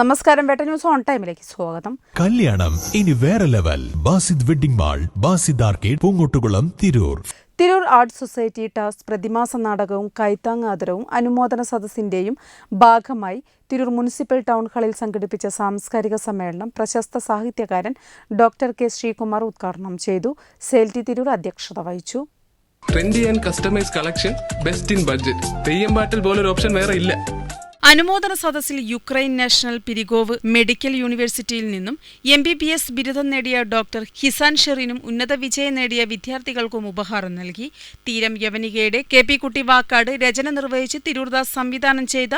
നമസ്കാരം വേട്ട news on ടൈമിലേക്ക് സ്വാഗതം. കല്യാണം ഇനി വേറെ level. Basid wedding mall Basid arcade Poongottukulam Tirur. Tirur art society TAS പ്രതിമാസ നാടകവും കൈത്താങ്ങാദരവും അനുമോദന സദസ്സിന്റെയും ഭാഗമായി തിരൂർ മുനിസിപ്പൽ ടൗൺ ഹാളിൽ സംഘടിപ്പിച്ച സാംസ്കാരിക സമ്മേളനം പ്രശസ്ത സാഹിത്യകാരൻ ഡോക്ടർ കെ. ശ്രീകുമാർ ഉദ്ഘാടനം ചെയ്തു. സെൽറ്റി തിരൂർ അധ്യക്ഷത വഹിച്ചു. Trendy and customise collection best in budget Theyyam പാട്ടിൽ പോലൊരു ഓപ്ഷൻ വേറെ ഇല്ല. അനുമോദന സദസ്സിൽ യുക്രൈൻ നാഷണൽ പിരിഗോവ് മെഡിക്കൽ യൂണിവേഴ്സിറ്റിയിൽ നിന്നും എം ബി ബി എസ് ബിരുദം നേടിയ ഡോക്ടർ ഹിസാൻ ഷെറിനും ഉന്നത വിജയം നേടിയ വിദ്യാർത്ഥികൾക്കും ഉപഹാരം നൽകി. തീരം യവനികയുടെ കെ പി കുട്ടി വാക്കാട് രചന നിർവഹിച്ച് തിരൂർദാസ് സംവിധാനം ചെയ്ത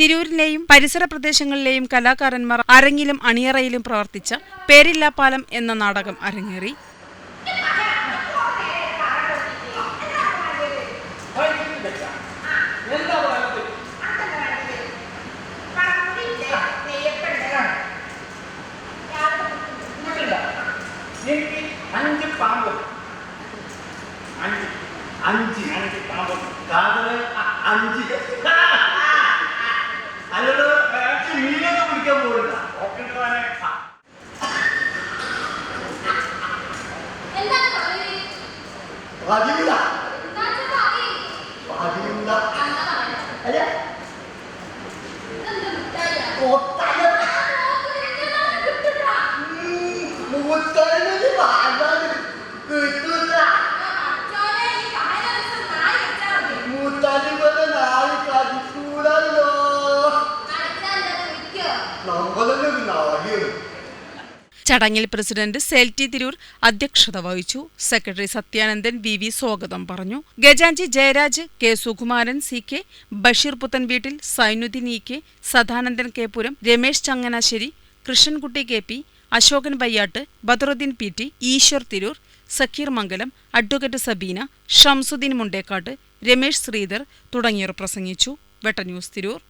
തിരൂരിലെയും പരിസര പ്രദേശങ്ങളിലെയും കലാകാരന്മാർ അരങ്ങിലും അണിയറയിലും പ്രവർത്തിച്ച പേരില്ലാപ്പാലം എന്ന നാടകം അരങ്ങേറി. എനിക്ക് അഞ്ച് പാമ്പ്. അഞ്ച് അഞ്ച്. അഞ്ച് പാമ്പ്. കാതൽ അഞ്ച്. അല്ലത് മീനൊക്കെ പിടിക്കാൻ പോകില്ല എന്താണ് പറയുന്നത്? പതിവില്ല. പതിവില്ല? അല്ലേ. ഇതെന്ത് ചടങ്ങിൽ പ്രസിഡന്റ് സെൽറ്റി തിരൂർ അധ്യക്ഷത വഹിച്ചു. സെക്രട്ടറി സത്യാനന്ദൻ വി വി സ്വാഗതം പറഞ്ഞു. Gajanchi Jayaraj K Sukumaran C K Basheer പുത്തൻ വീട്ടിൽ Sainudheen E K Sadanandan K Puram Ramesh Changanassery Krishnankutty K P Ashokan Vayyattu Badaruddin P T Eshwar Tirur Sakkeer Mangalam advocate Sabeena Shamsuddin Mundekkat Ramesh Sridhar തുടങ്ങിയവർ പ്രസംഗിച്ചു. വെട്ടന്യൂസ് തിരൂർ.